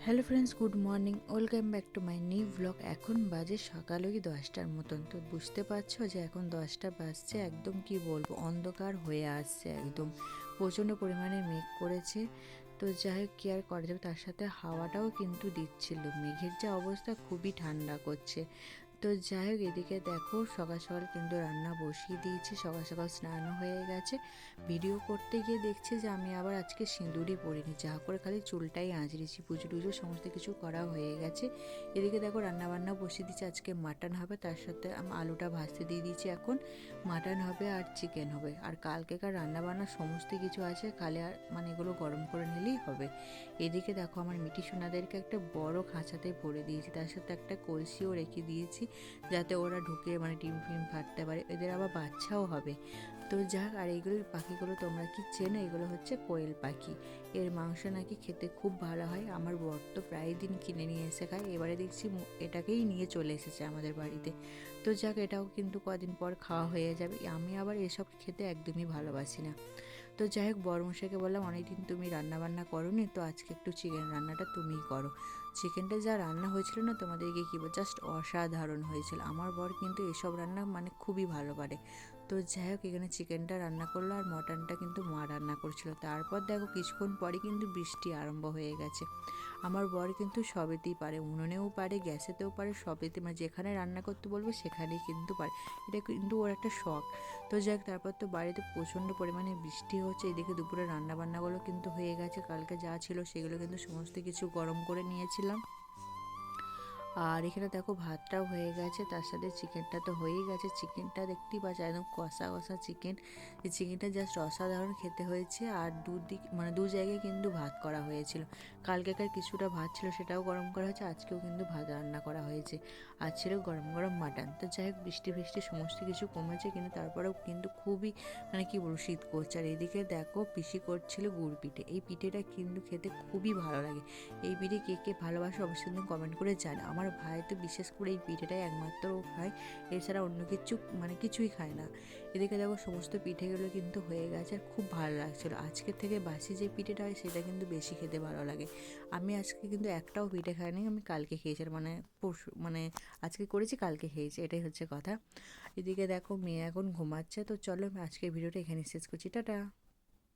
Hello friends good morning welcome back to my new blog এখন বাজে সকাল ওই দশটার মতন। তো বুঝতে পারছ যে এখন দশটা বাজছে, একদম কি বলব, অন্ধকার হয়ে আসছে একদম। প্রচণ্ড পরিমাণে মেঘ করেছে। তো যাই হোক কেয়ার করা যাবে? তার সাথে হাওয়াটাও কিন্তু দিচ্ছিল। মেঘের যা অবস্থা, খুবই ঠান্ডা করছে। তো যাই হোক, এদিকে দেখো সকাল সকাল কিন্তু রান্না বসিয়ে দিয়েছি, সকাল সকাল স্নানও হয়ে গেছে। ভিডিও করতে গিয়ে দেখছি যে আমি আবার আজকে সিঁদুরই পরিনি, যা করে খালি চুলটাই আঁচড়েছি পুজো টুজো সমস্ত কিছু করা হয়ে গেছে। এদিকে দেখো রান্না বান্না বসিয়ে দিচ্ছি আজকে মাটন হবে, তার সাথে আমি আলুটা ভাজতে দিয়ে দিয়েছি এখন। মাটন হবে আর চিকেন হবে, আর কালকেকার রান্না বান্না সমস্ত কিছু আছে, খালি আর মানে এগুলো গরম করে নিলেই হবে। এদিকে দেখো আমার মিটি সোনাদেরকে একটা বড় খাঁচাতে ভরে দিয়েছি, তার সাথে একটা কলসিও রেখে দিয়েছি। যাতে ওরা ঢুকে মানে ডিম ফিম ফাটতে পারে। এদের আবার বাচ্চাও হবে। তো যাক, আর এইগুলোর পাখিগুলো তোমরা কি চেনো? এগুলো হচ্ছে কোয়েল পাখি। এর মাংস নাকি খেতে খুব ভালো হয়। আমার বর তো প্রায় দিন কিনে নিয়ে এসে খায়। এবারে দেখছি এটাকেই নিয়ে চলে এসেছে আমাদের বাড়িতে। তো যাক, এটাও কিন্তু কদিন পর খাওয়া হয়ে যাবে। আমি আবার এসব খেতে একদমই ভালোবাসি না। তো যাই হোক বড়মশাইকে বললাম, অনেকদিন তুমি রান্না বান্না করো নি তো আজকে একটু চিকেন রান্নাটা তুমিই করো। চিকেনটা যা রান্না হয়েছিল না, তোমাদেরকে কী বল জাস্ট অসাধারণ হয়েছিল। আমার বর কিন্তু এসব রান্না মানে খুবই ভালো পারে। তো যাই হোক, এখানে চিকেনটা রান্না করল আর মটনটা কিন্তু মা রান্না করছিল। তারপর দেখো কিছুক্ষণ পরে কিন্তু বৃষ্টি আরম্ভ হয়ে গেছে। আমার বর কিন্তু সবেতেই পারে, উনুনেও পারে, গ্যাসেতেও পারে, সবেতে মানে যেখানে রান্না করতে বলবে সেখানেই কিন্তু পারে। এটা কিন্তু ওর একটা শখ। তো যাই তারপর তো বাড়িতে প্রচণ্ড পরিমাণে বৃষ্টি হচ্ছে, এদিকে দুপুরে রান্না বান্নাগুলো কিন্তু হয়ে গেছে, কালকে যা ছিল সেগুলো কিন্তু সমস্ত কিছু গরম করে নিয়েছিলাম। আর এখানে দেখো ভাতটাও হয়ে গেছে, তার সাথে চিকেনটা তো হয়েই গেছে। চিকেনটা দেখতেই পাচ্ছ, একদম কষা কষা চিকেন। এই চিকেনটা জাস্ট অসাধারণ খেতে হয়েছে আর দুদিক মানে দু জায়গায় কিন্তু ভাত করা হয়েছিল। কালকেকার কিছুটা ভাত ছিল, সেটাও গরম করা হয়েছে, আজকেও কিন্তু ভাত রান্না করা হয়েছে। আর ছিল গরম গরম মাটন। তো যাই হোক, বৃষ্টি ফৃষ্টি সমস্ত কিছু কমেছে, কিন্তু তারপরেও কিন্তু খুবই মানে কি বলব, শীত করছে। আর এদিকে দেখো পিসি করছিল গুড় পিঠে। এই পিঠেটা কিন্তু খেতে খুবই ভালো লাগে। এই পিঠে কে কে ভালোবাসে অবশ্যই কমেন্ট করে জান আমার ভাই তো বিশেষ করে এই পিঠেটাই একমাত্র খায়। এছাড়া অন্য কিছু মানে কিছুই খায় না। এদিকে দেখো সমস্ত পিঠেগুলো কিন্তু হয়ে গেছে আর খুব ভালো লাগছিল। আজকের থেকে বাসি যে পিঠেটা হয় সেটা কিন্তু বেশি খেতে ভালো লাগে। আমি আজকে কিন্তু একটাও পিঠে খাইনি, আমি কালকে খেয়েছি আর মানে পরশু মানে আজকে করেছি, কালকে খেয়েছি, এটাই হচ্ছে কথা। এদিকে দেখো মেয়ে এখন ঘুমাচ্ছে, তো চলো আমি আজকের ভিডিওটা এখানে শেষ করছি। টাটা!